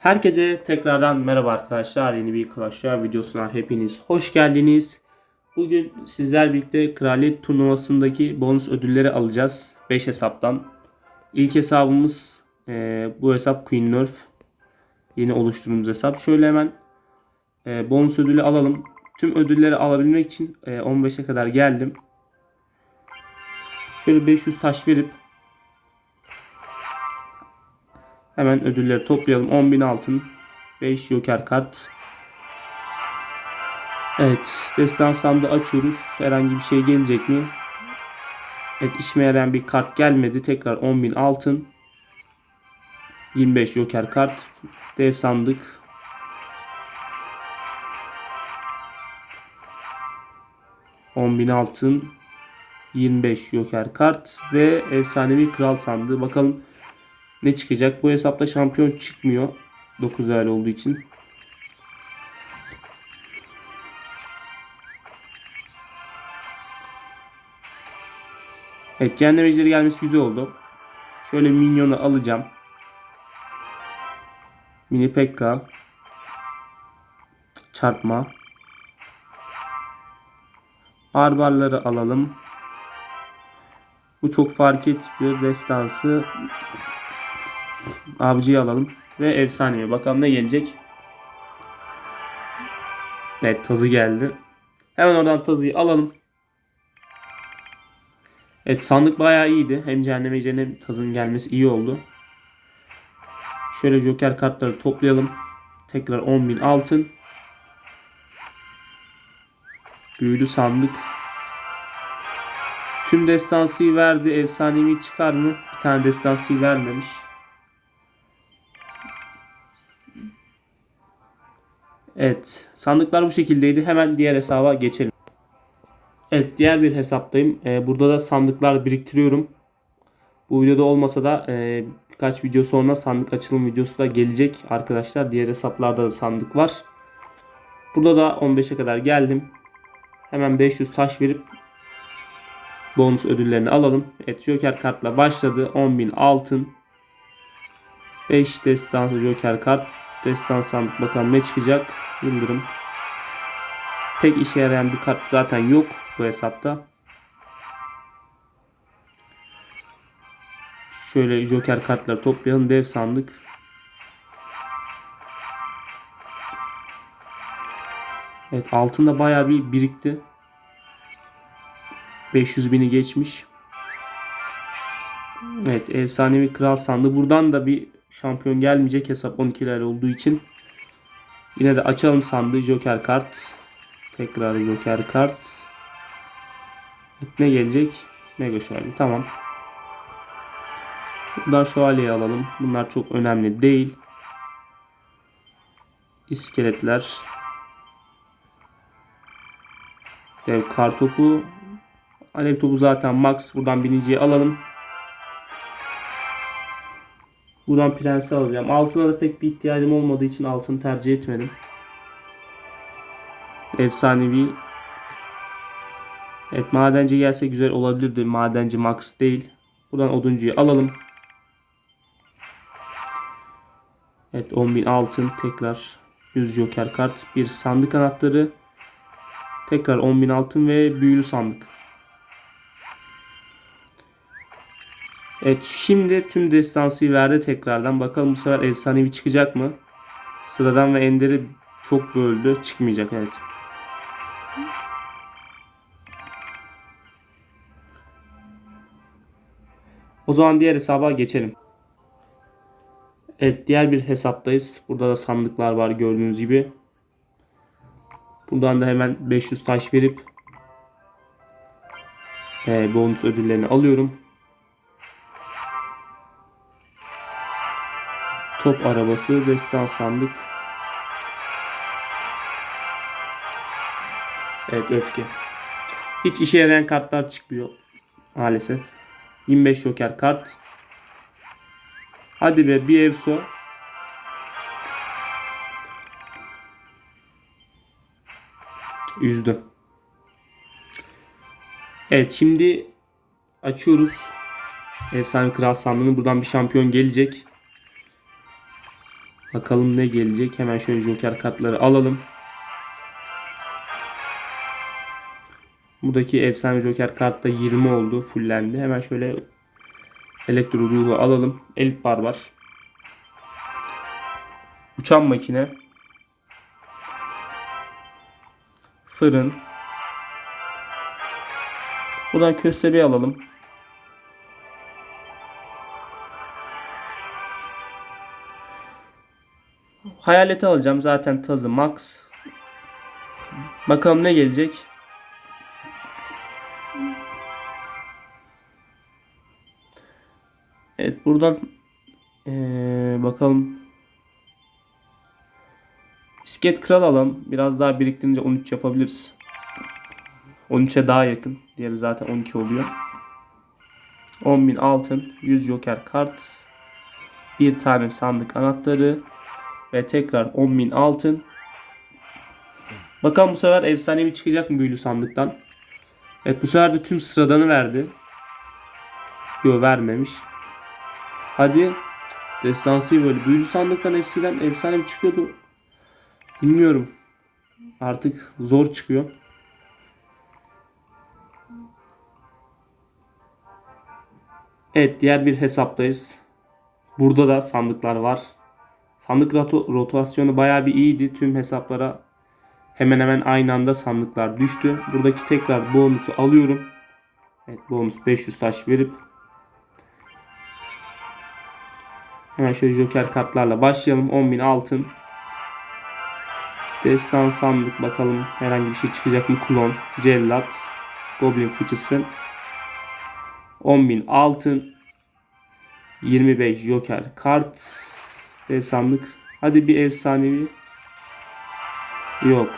Herkese tekrardan merhaba arkadaşlar. Yeni bir Clash Royale videosuna hepiniz hoş geldiniz. Bugün sizler birlikte Kraliyet turnuvasındaki bonus ödülleri alacağız. 5 hesaptan. İlk hesabımız e, bu hesap Queen Nerf. Yeni oluşturduğumuz hesap. Şöyle hemen e, bonus ödülü alalım. Tüm ödülleri alabilmek için e, 15'e kadar geldim. Şöyle 500 taş verip Hemen ödülleri toplayalım. 10.000 altın. 5 joker kart. Evet. Destan sandığı açıyoruz. Herhangi bir şey gelecek mi? Evet işime yarayan bir kart gelmedi. Tekrar 10.000 altın. 25 joker kart. Dev sandık. ...10.000 altın... ...25 joker kart... ...ve efsanevi kral sandığı... ...bakalım ne çıkacak? Bu hesapta şampiyon çıkmıyor. 9 ayar olduğu için. Evet cehennem ejderi gelmesi güzel oldu. Şöyle minyonu alacağım. Mini Pekka. Çarpma. Barbarları alalım. Bu çok fark etmiyor. Destansı Avcıyı alalım. Ve efsaneye. Bakalım ne gelecek. Evet tazı geldi. Hemen oradan tazıyı alalım. Evet sandık bayağı iyiydi. Hem cehenneme hem tazının gelmesi iyi oldu. Şöyle joker kartları toplayalım. Tekrar 10.000 altın. Büyülü sandık. Tüm destansiyi verdi. Efsanevi çıkar mı? Bir tane destansiyi vermemiş. Evet. Sandıklar bu şekildeydi. Hemen diğer hesaba geçelim. Evet. Diğer bir hesaptayım. Ee, burada da sandıklar biriktiriyorum. Bu videoda olmasa da e, birkaç video sonra sandık açılım videosu da gelecek arkadaşlar. Diğer hesaplarda da sandık var. Burada da 15'e kadar geldim. Hemen 500 taş verip bonus ödüllerini alalım. Evet Joker kartla başladı. 10.000 altın. 5 destansı Joker kart. Destan sandık bakalım ne çıkacak. Yıldırım. Pek işe yarayan bir kart zaten yok bu hesapta. Şöyle joker kartları toplayalım. Dev sandık. Evet altında bayağı bir birikti. 500 bini geçmiş. Evet efsanevi kral sandığı. Buradan da bir şampiyon gelmeyecek hesap 12'ler olduğu için. Yine de açalım sandığı Joker kart. Tekrar Joker kart. Ne gelecek? Mega şövalye. Tamam. Buradan şövalyeyi alalım. Bunlar çok önemli değil. İskeletler. Dev kartopu. Alev topu zaten max. Buradan biniciyi alalım. Buradan prensi alacağım. Altına da pek bir ihtiyacım olmadığı için altını tercih etmedim. Efsanevi. Evet madenci gelse güzel olabilirdi. Madenci max değil. Buradan oduncuyu alalım. Evet 10.000 altın tekrar 100 joker kart. Bir sandık anahtarı. Tekrar 10.000 altın ve büyülü sandık. Evet şimdi tüm destansı verdi tekrardan. Bakalım bu sefer efsanevi çıkacak mı? Sıradan ve enderi çok böldü. Çıkmayacak evet. O zaman diğer hesaba geçelim. Evet diğer bir hesaptayız. Burada da sandıklar var gördüğünüz gibi. Buradan da hemen 500 taş verip e, bonus ödüllerini alıyorum. Top arabası, destan sandık. Evet öfke. Hiç işe yarayan kartlar çıkmıyor maalesef. 25 joker kart. Hadi be bir evso. Üzdü. Evet şimdi açıyoruz. Efsane Kral sandığını buradan bir şampiyon gelecek. Bakalım ne gelecek. Hemen şöyle joker kartları alalım. Buradaki efsane joker kartta 20 oldu. Fullendi. Hemen şöyle elektro ruhu alalım. Elit barbar. Uçan makine. Fırın. Buradan köstebeği alalım. Hayaleti alacağım. Zaten tazı max. Bakalım ne gelecek. Evet buradan eee, bakalım. Bisiklet kral alalım. Biraz daha biriktirince 13 yapabiliriz. 13'e daha yakın. Diğeri zaten 12 oluyor. 10.000 altın, 100 joker kart, bir tane sandık anahtarı ve tekrar 10.000 altın. Bakalım bu sefer efsanevi çıkacak mı büyülü sandıktan? Evet bu sefer de tüm sıradanı verdi. Yok vermemiş. Hadi. Destansı böyle. Büyülü sandıktan eskiden efsanevi çıkıyordu. Bilmiyorum. Artık zor çıkıyor. Evet diğer bir hesaptayız. Burada da sandıklar var. Sandık rotasyonu bayağı bir iyiydi. Tüm hesaplara hemen hemen aynı anda sandıklar düştü. Buradaki tekrar bonusu alıyorum. Evet bonus 500 taş verip hemen şöyle joker kartlarla başlayalım. 10.000 altın. Destan sandık bakalım herhangi bir şey çıkacak mı? Klon, cellat, goblin fıçısı. 10.000 altın. 25 joker kart. Dev sandık. Hadi bir efsanevi. Yok.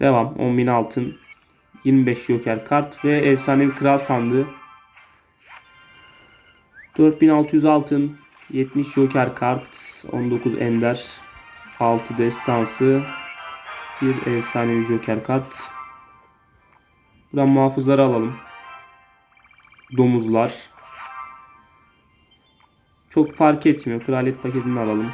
Devam. 10.000 altın. 25 joker kart ve efsanevi kral sandığı. 4600 altın. 70 joker kart. 19 ender. 6 destansı. Bir efsanevi joker kart. Buradan muhafızları alalım. Domuzlar. Çok fark etmiyor. Kraliyet paketini alalım.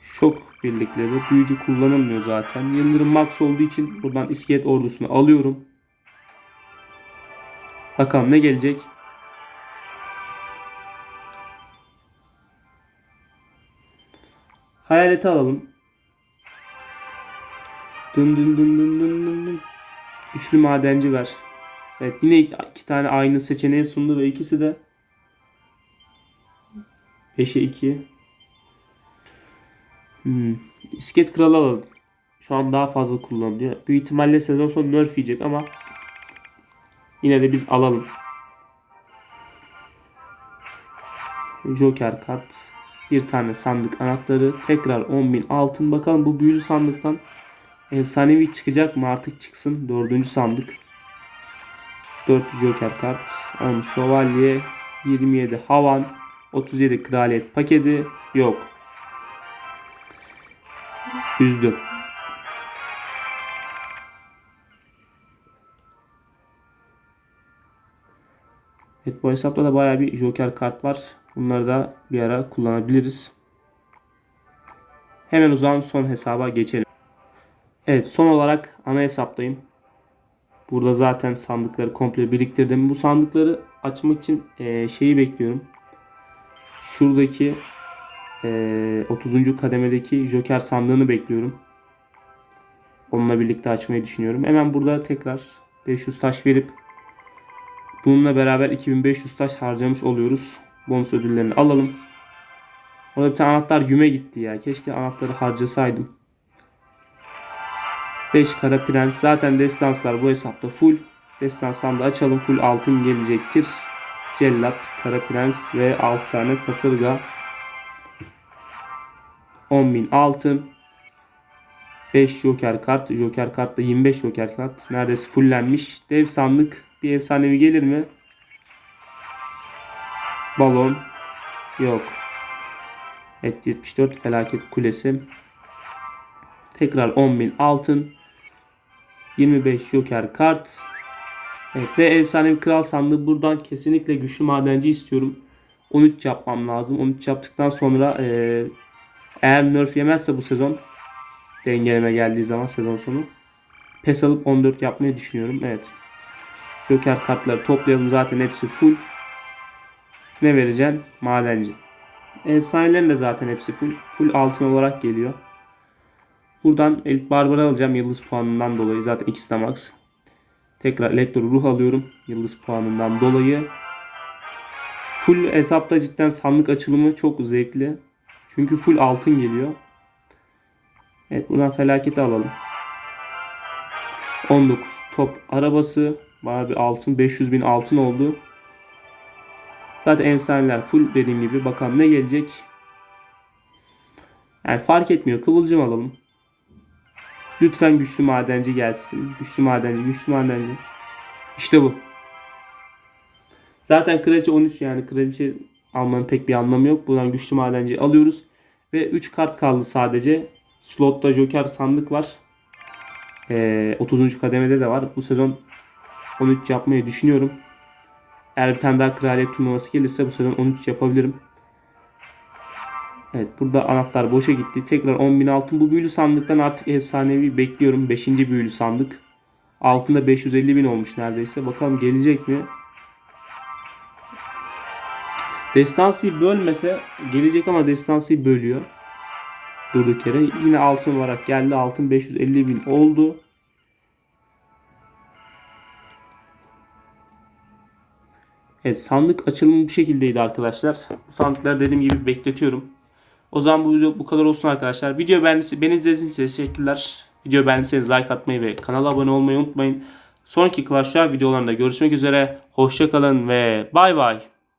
Şok birlikleri. Büyücü kullanılmıyor zaten. Yıldırım max olduğu için buradan iskelet ordusunu alıyorum. Bakalım ne gelecek. Hayaleti alalım. Dın dın dın dın dın dın dın. Üçlü madenci ver. Evet yine iki, tane aynı seçeneği sundu ve ikisi de 5'e 2. Hmm. İsket kralı alalım. Şu an daha fazla kullanılıyor. Büyük ihtimalle sezon sonu nerf yiyecek ama yine de biz alalım. Joker kart. Bir tane sandık anahtarı. Tekrar 10.000 altın. Bakalım bu büyülü sandıktan efsanevi çıkacak mı? Artık çıksın. Dördüncü sandık. 4 Joker kart. 10 şövalye. 27 havan. 37 kraliyet paketi. Yok. Üzdü. Evet bu hesapta da baya bir joker kart var. Bunları da bir ara kullanabiliriz. Hemen o zaman son hesaba geçelim. Evet son olarak ana hesaptayım. Burada zaten sandıkları komple biriktirdim. Bu sandıkları açmak için şeyi bekliyorum. Şuradaki eee 30. kademedeki Joker sandığını bekliyorum. Onunla birlikte açmayı düşünüyorum. Hemen burada tekrar 500 taş verip bununla beraber 2500 taş harcamış oluyoruz. Bonus ödüllerini alalım. Orada bir tane anahtar güme gitti ya. Keşke anahtarı harcasaydım. 5 kara prens. Zaten destanslar bu hesapta full. Destanslarını da açalım. Full altın gelecektir. Cellat, kara prens ve 6 tane kasırga. 10.000 altın. 5 joker kart. Joker kart da 25 joker kart. Neredeyse fullenmiş. Dev sandık. Bir efsanevi gelir mi? Balon. Yok. Evet 74 felaket kulesi. Tekrar 10.000 altın. 25 joker kart. Evet ve efsanevi kral sandığı buradan kesinlikle güçlü madenci istiyorum. 13 yapmam lazım. 13 yaptıktan sonra eee, eğer nerf yemezse bu sezon dengeleme geldiği zaman sezon sonu pes alıp 14 yapmayı düşünüyorum. Evet. Joker kartları toplayalım zaten hepsi full. Ne vereceksin? Madenci. Efsanelerin de zaten hepsi full. Full altın olarak geliyor. Buradan Elit Barbar'ı alacağım yıldız puanından dolayı. Zaten de max. Tekrar Elektro Ruh alıyorum. Yıldız puanından dolayı. Full hesapta cidden sandık açılımı çok zevkli. Çünkü full altın geliyor. Evet buradan felaketi alalım. 19 top arabası. Bayağı bir altın. 500 bin altın oldu. Zaten efsaneler full dediğim gibi. Bakalım ne gelecek. Yani fark etmiyor. Kıvılcım alalım. Lütfen güçlü madenci gelsin. Güçlü madenci, güçlü madenci. İşte bu. Zaten kraliçe 13 yani kraliçe almanın pek bir anlamı yok. Buradan güçlü madenci alıyoruz. Ve 3 kart kaldı sadece. Slotta Joker sandık var. Ee, 30. kademede de var. Bu sezon 13 yapmayı düşünüyorum. Eğer bir tane daha kraliyet turnuvası gelirse bu sezon 13 yapabilirim. Evet burada anahtar boşa gitti. Tekrar 10.000 altın. Bu büyülü sandıktan artık efsanevi bekliyorum. 5. büyülü sandık. Altında 550.000 olmuş neredeyse. Bakalım gelecek mi? Destansi'yi bölmese gelecek ama Destansi'yi bölüyor. Durduk yere. Yine altın olarak geldi. Altın 550.000 oldu. Evet sandık açılımı bu şekildeydi arkadaşlar. Bu sandıkları dediğim gibi bekletiyorum. O zaman bu video bu kadar olsun arkadaşlar. Video beğendiyse beni izlediğiniz için teşekkürler. Video beğendiyseniz like atmayı ve kanala abone olmayı unutmayın. Sonraki Clash Royale videolarında görüşmek üzere. Hoşçakalın ve bay bay.